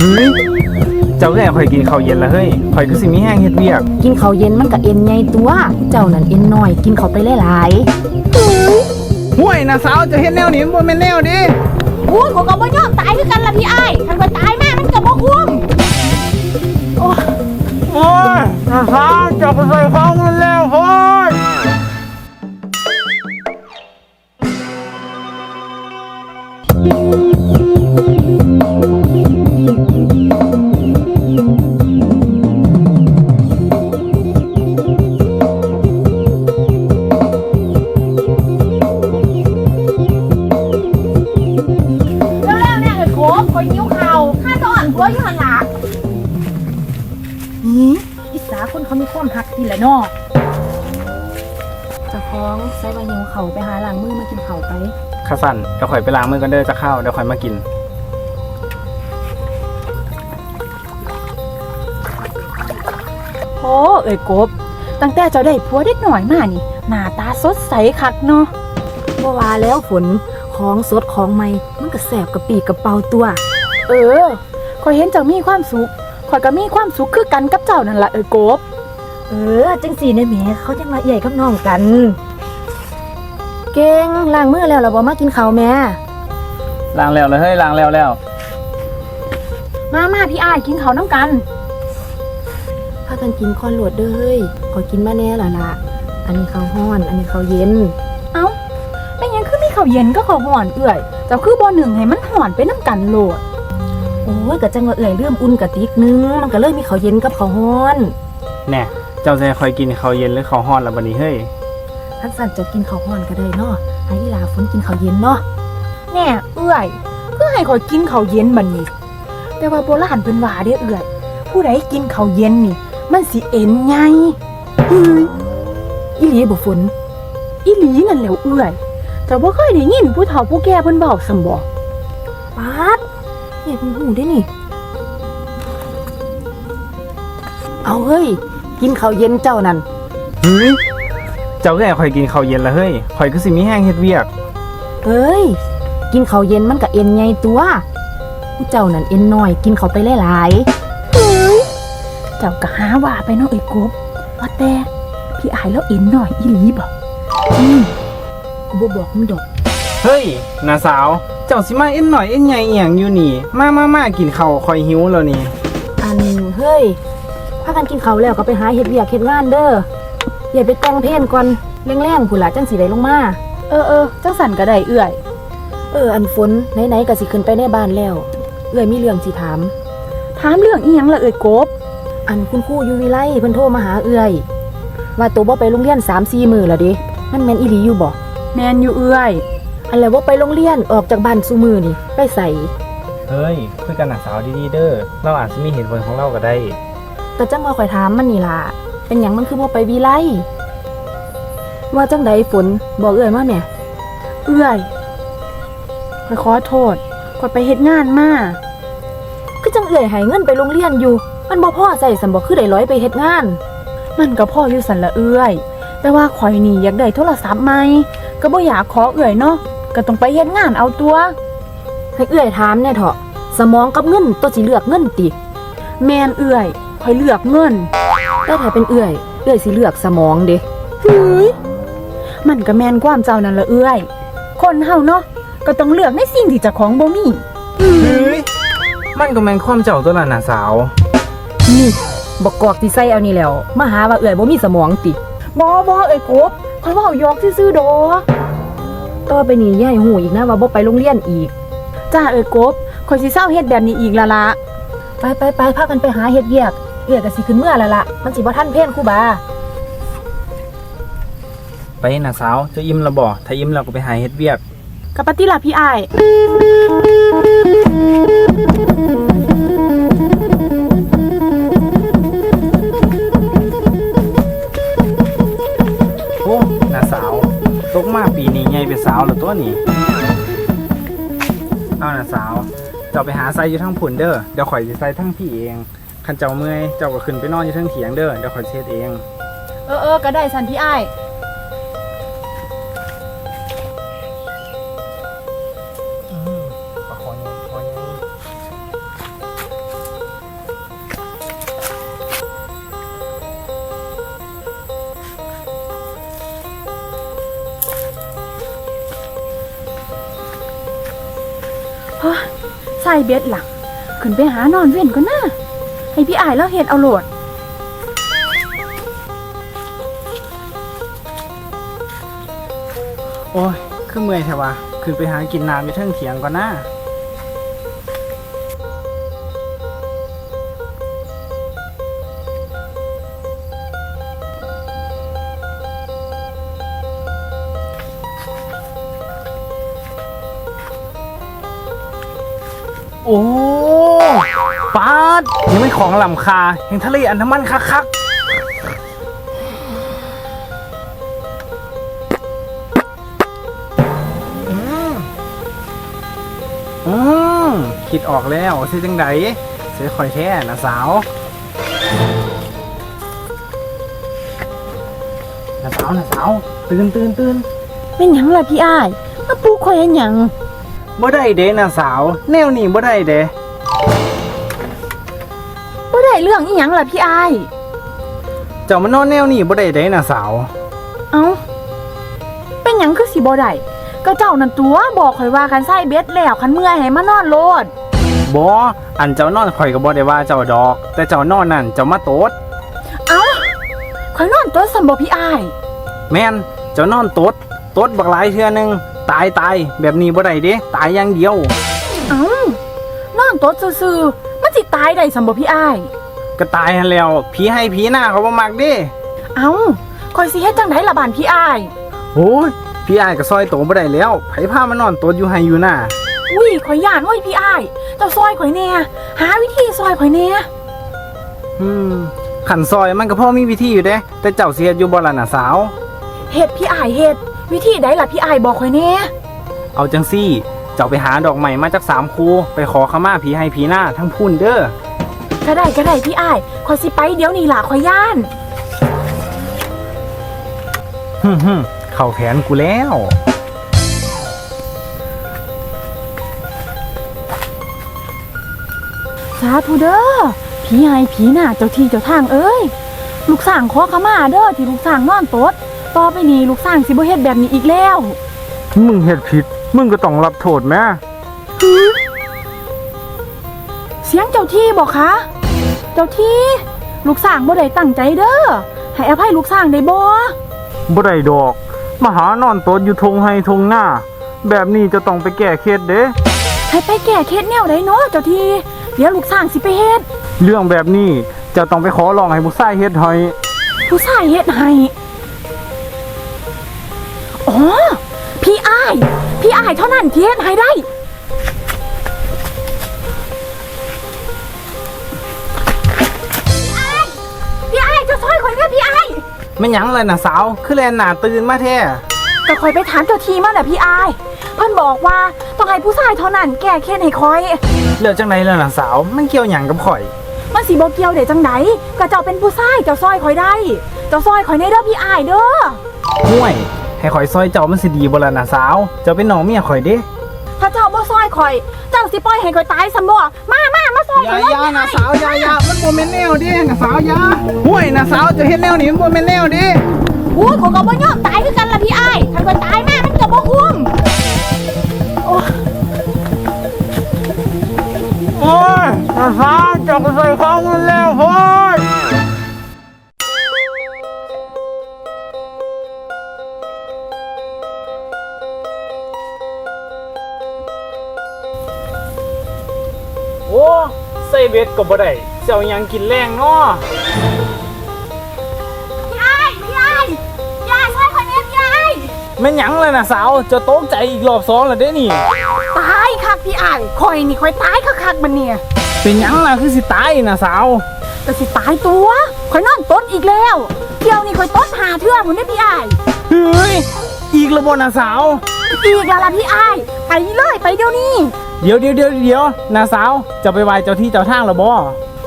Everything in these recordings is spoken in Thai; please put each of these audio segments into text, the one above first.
เฮ้ยเจ้าแก่ข่อยกินข้าวเย็นแล้วเฮ้ยข่อยก็สิมีแห้งเฮ็ดเวียก กินข้าวเย็นมันก็เอ็นใหญ่ตัว เจ้านั่นเอ็นน้อย กินเข้าไปหลายห่วยนะสาวจะเฮ็ดแนวนี้มันบ่แม่นแนวดิๆอู้เขาก็บ่ยอมตายคือกันล่ะพี่อ้ายคันว่าตายแม่มันก็บ่คุ้ม โอ้ยนะสาวจะไปใส่ของมัน มีความหักดีแหละเนาะเจะฟ้าของใส่ใบนิ้วเข่าไปหาหลังมือมากินเข่าไปข้าสั่นเดี๋ยวข่อยไปล้างมือกันเด้อจะเข้าวเดี๋ยวข่อยมากิน โอ้เอ้ยกบ ตั้งแต่เจ้าได้ผัวเด็กหน่อยมานี่ หน้าตาสดใสคักเนาะบ่ว่าแล้วฝนของสดของใหม่ มันก็แสบกระปีกกระเป๋าตัว เออคอยเห็นเจ้ามีความสุขคอยก็มีความสุขคือกันกับเจ้านั่นละเอ้ยกบ เออจังสีเนี่ยแหมเขาจังมาใหญ่กับน้องกัน เก่งล้างมือแล้วเราบ่มากินข้าวแม่ล้างแล้วเลยเฮ้ยล้างแล้วแล้วมามาพี่อ้ายกินเขาวน้ำกันพากันกินคอนโหลดเด้อเฮ้ยขอกินมาแน่ล่ะล่ะอันนี้ข้าวห้อน อันนี้ข้าวเย็น เอ้าเป็นหยังคือมีข้าวเย็นก็ข้าวห่อนเอื่อยเจ้าคือบ่หนึ่งให้มันห่อนไปน้ำกันโหลดโอ้ยกะจังว่าเอื่อยเริ่มอุ่นกะติกนึงมันก็เลยมีข้าวเย็นกับข้าวห้อน แน่ เจ้าจะให้ข่อยกินข้าวเย็นหรือข้าวฮ้อนล่ะบัดนี้เฮ้ยทักสั่นจะกินข้าวห้อนก็ได้เนาะให้อีหลาฝนกินข้าวเย็นเนาะแน่เอื่อยเพื่อให้คอยกินข้าวเย็นบัดนนี้ แต่ว่าโบราณเพิ่นว่าเด้อเอื่อย ผู้ใดกินข้าวเย็นนี่ มันสิเอ็นไงเฮ้ยอีหลีบ่ฝนอีหลีนั่นแหล้วเอื่อย แต่ว่าเคยได้ยินผู้เฒ่าผู้แก่เพิ่นบอกสมบอกปาดเนี่ยเพิ่งหูได้นี่ เอาเฮ้ย กินข้าวเย็นเจ้านั่นเฮ้ยเจ้าแก่ข่อยกินข้าวเย็นแล้วเฮ้ยข่อยก็สิมีแห้งเฮ็ดเวียก เอ้ย กินข้าวเย็นมันก็เอ็นไงตัวผู้เจ้านั่นเอ็นน้อยกินเข้าไปหลายเจ้าก็หาว่าไปเนาะไอ้กบว่าแต่พี่อายแล้วเอ็นหน่อยอีหลีบ่ๆอืมกูบ่บอกมึงดอก เฮ้ยนาสาว เจ้าสิมาเอ็นหน่อยเอ็นใหญ่อหย่างอยู่นี่ มามามากินข้าวข่อยหิวแล้วนี่ อันเฮ้ยพากันกินข้าวแล้วก็ไปหาเฮ็ดเวียกเฮ็ดงานเด้ออย่าไปแต่งเพลงก่อนแรงๆพุ่นล่ะจังสิได้ลงมา เออเออจังสันก็ได้เอื่อย เออ อันฝนไหนๆก็สิขึ้นไปในบ้านแล้ว เอ้อยมีเรื่องสิถาม ถามเรื่องอีหยังละเอ้ยกบ อันคุณครูอยู่วิไลเพิ่นโทรมาหาเอื้อย ว่าตัวบ่ไปโรงเรียน3-4มื้อแล้วเดิมันแม่นอีหลีอยู่บ่แมนอยู่เอื่อย อันแล้วบ่ไปโรงเรียนออกจากบ้านซุมื้อนี่ไปใส่เฮ้ยคุยกันหนาสาวดีๆเด้อเราอาจจะมีเหตุผลของเราก็ได้ ก็จังว่าข่อยถามมันนี่ล่ะ เป็นหยังมันคือบ่ไปวิไลว่าจังใดฝนบอกเอื้อยมาแหม่เอื่อยขอยขอโทษขอยไปเฮ็ดงานมาคือจังเอื้อยให้เงินไปโรงเรียนอยู่ มันบ่พอใส่สำบ่คือได้ร้อยไปเฮ็ดงาน มันก็พ่ออยู่สันละเอื่อย แต่ว่าข่อยนี่อยากได้โทรศัพท์ใหม่ก็บ่อยากขอเอื่อยเนาะก็ต้องไปเฮ็ดงานเอาตัว ให้เอื้อยถามแน่เถอะสมองกับเงินตัวสิเลือกเงินติ แมนเอื่อย ข่อยเลือกเงิน แต่ถ้าเป็นเอื้อย เอื้อยสิเลือกสมองเด้เฮ้ยมันก็แมนความเจ้านั่นละเอื่อย คนเฮาเนาะก็ต้องเลือกในสิ่งที่เจ้าของบ่มีเฮ้ยมันก็แมนความเจ้าตัวละหนาสาว นี่บอกกอกสิใส่เอานี่แล้ว มาหาว่าเอื้อยบ่มีสมองติบ่บ่เอ้ยกบข่อยเว้ายอกซื่อๆดอกต่อไปนี้อย่าให้หูอีกนะว่าบ่ไปโรงเรียนอีกจ้าเอ้ยกบข่อยสิเศร้าเฮ็ดแบบนี้อีกและละไปไปไปพากันไปหาเฮ็ดเวียก เอื้อยก็สิขึ้นเมื่อแล้วล่ะมันสิบ่ทันเพลนครูบา ไปหนาสาวเจะอิ่มและบ่ถ้าอิ่มเราก็ไปหาเฮ็ดเวียก กับปฏิล่ะพี่อ้าย โอ้หนาสาว ตกมาปีนี้ใหญ่เป็นสาวแล้วตัวนี้เอาหนาสาวเจ้าไปหาไซอยู่ทั้งผุนเด้อเดี๋ยวข่อยสิใส่ทั้งพี่เอง ขันเจ้าเมื่อยเจ้าก็ขึ้นไปนอนอยู่ทั้งเถียงเด้อเดี๋ยวขอยเช็ดเองเออเออก็ได้สันพี่อ้ายขอยังขอยังเฮ้ยใส่เบ็ดหลังขึ้นไปหานอนเว้นก่นนะ ให้พี่อายแล้วเฮ็ดเอาโหลด โอ้ย คือเมื่อยแท้วะขึ้นไปหากินน้ำอยู่เทิงเถียงก่อนนะโอ้ ดนี่มันของลำคาแห่งทะเลอันธมันคักๆอืมคิดออกแล้วสิจังไดเสียคอยแท้นะสาวนะสาวนะสาวตื่นตื่นตื่นเป็นหยังล่ะพี่อายมาปลูกข่อยเฮ็ดหยังบ่ได้เด้นะสาว แนวนี้บ่ได้เด้บ่ได้ เรื่องอีหยังล่ะพี่อาย เจ้ามานอนแนวนี้บ่ได้เด้นะสาว เอ้า เป็นหยังคือสิบ่ได้ก็เจ้านั่นตัวบอกข่อยว่าคันใส่เบ็ดแล้วคันเมื่อยให้มานอนโลดบ่อันเจ้านอนข่อยก็บ่ได้ว่าเจ้าดอก แต่เจ้านอนนั่นเจ้ามาโตดเอ้าข่อยนอนตัวสันบ่พี่อาย แม่นเจ้านอนโตดโตดบักหลายเทื่อหนึงตายตายแบบนี้บ่ได้เด้ตายอย่างเดียว เอ้านอนตัวซื่อๆมันสิตายได้สันบ่พี่อาย ก็ตายหันแล้วผีให้ผีหน้าเขาบ่มักเด้เอ้าข่อยสิเฮ็ดจังไดล่ะบานพี่อาย โอ้ยพี่อ้ายก็ซอยโตบ่ได้แล้วไผพามานอนโตดอยู่ให้อยู่หน้าอุ้ยข่อยย่านเว้ยพี่อาย เจ้าซอยข่อยแน่หาวิธีซอยข่อยแน่อืมขันซอยมันก็พอมีวิธีอยู่เด้ แต่เจ้าเสียอยู่บ่ล่ะน่ะสาว เฮ็ดพี่อายเฮ็ดวิธีใดล่ะพี่อายบอกข่อยแน่เอาจังซี่ เจ้าไปหาดอกใหม่มาจากสามคูไปขอขมาผีให้ผีหน้าทั้งพุ่นเด้อ ก็ได้ก็ได้พี่อายข่อยสิไปเดี๋ยวนี้ล่ะข่อยย่าน ฮึ่มฮึ่มเข้าแผนกูแล้ว สาธุเด้อผีไห้ผีหน้าเจ้าที่เจ้าทางเอ้ย ลูกสร้างขอขมาเด้อที่ลูกสร้างนอนโตดต่อไปนี้ลูกสร้างสิบ่เฮ็ดแบบนี้อีกแล้ว มึงเฮ็ดผิด มึงก็ต้องรับโทษแม่ เสียงเจ้าที่บอกคะเจ้าที่ ลูกสร้างบ่ได้ตั้งใจเด้อให้อภัยลูกสร้างได้บ่บ่ได้ดอก มาหานอนโตดอยู่ทงให้ทงหน้า แบบนี้จะต้องไปแก้เคล็ดเด้ให้ไปแก้เคล็ดแนวใดเนาะเจ้าที่เดี๋ยวลูกสร้างสิไปเฮ็ดเรื่องแบบนี้จะต้องไปขอร้องให้ผู้ชายเฮ็ดให้ผู้ชายเฮ็ดให้อ๋อพี่อ้ายพี่อ้ายเท่านั้นที่เฮ็ดให้ได้ ไม่หยังเลยน่ะสาว คือแลนหน้าตื่นมาแท้ก็ข่อยไปถามเจ้าทีมาแหละพี่อ้าย เพิ่นบอกว่าต้องให้ผู้ชายเท่านั้นแก้เคล็ดให้ข่อยเรื่องจังไดล่ะน่ะสาว มันเกี่ยวหยังกับข่อย มันสิบ่เกี่ยวได้จังไดก็เจ้าเป็นผู้ชายเจ้าซอยข่อยได้ เจ้าซอยข่อยในเด้อพี่อ้ายเด้อ ห่วย ให้ข่อยซอยเจ้ามันสิดีบ่ล่ะน่ะสาว เจ้าเป็นน้องเมียข่อยเด้ ถ้าเจ้าบ่ซอยข่อย เจ้าสิปล่อยให้ข่อยตายซะบ่มามามาซอยอย่าข่อยอย่านะสาวอย่าอย่ามันบ่แม่นแนวเดินะสาวอย่าห่วยนะสาวจะเฮ็ดแนวนี้มันบ่แม่นแนวเดิอุ้ยข่อยก็บ่ยอมตาย อ้ใส่เบ็ดก็บ่ได้เจ้าหยังกินแรงเนาะพี่อ้ายพี่อ้ายยายช่วยข่อยแม่พี่อ้ายแม่นหยังเลยนะสาวเจะตกใจอีกรอบสองแล้วเด้นี่ ตายคักพี่อ้ายข่อยนี่ข่อยตายคักๆบัดเนี่ยเป็นหยังล่ะคือสิตายนะสาวก็สิตายตัวข่อยนอนตดอีกแล้วเที่ยวนี้ข่อยตดหาเทื่อพุ่นเด้อพี่อ้ายเฮ้ยอีกระบนะสาวอีกแล้วล่ะพี่อ้ายไปเลยไปเดี๋ยวนี้ เดี๋ยวเดี๋ยวเดี๋ยวเดี๋ยวนาสาวจะไปไหว้เจ้าที่เจ้าทางหรอบ่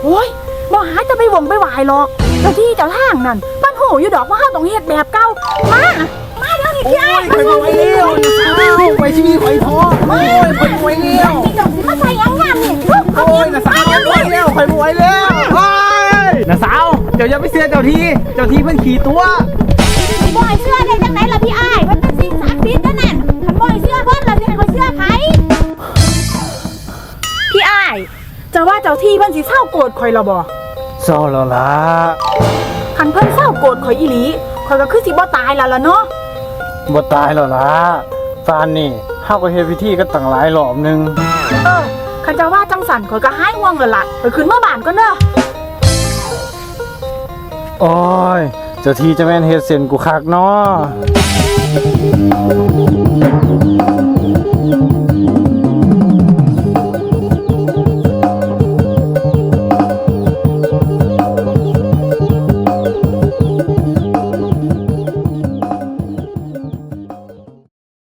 โอ้ยบ่หาจะไปหวงไปหวายหรอกเจ้าที่เจ้าทางนั่นบ้านโหอยู่ดอกว่าเฮาต้องเฮ็ดแบบเก่ามามาเดี๋ยวนี้พี่อ้ายไปไหว้เร็วนาสาวไปชีวิตไว้ท้อโอ้ยไปไหว้เร็วนี่เจ้าสิมาใส่หยังงานนี่เอาโอ้เงิยนนาสาวมาไปเดี๋ยวไหว้นี้เร็วไปไหว้เร็วโอ้ยนาสาวเดี๋ยวอย่าไปเสียเจ้าที่เจ้าที่เพิ่นขี่ตัวสิบ่ให้เชื่อได้ายจะว่าเจ้าที่เพิ่นสิเศร้าโกรธข่อยและบ่เศร้าแล้วล่ะคันเพิ่นเศร้าโกรธข่อยอีหลีข่อยก็คือสิบ่ตายแล้วล่ะเนาะบ่ตายแล้วล่ะฟานนี่เฮาก็เฮ็ดพิธีกันตั้งหลายรอบหนึงเออคันจะว่าจังสันข่อยก็หายห่วงแล้วล่ะไปขึ้นเมื่อบ้านก่อนเด้อโอ้ยเจ้าที่เจะแม่นเฮ็ดเส้นกูคักเนาะ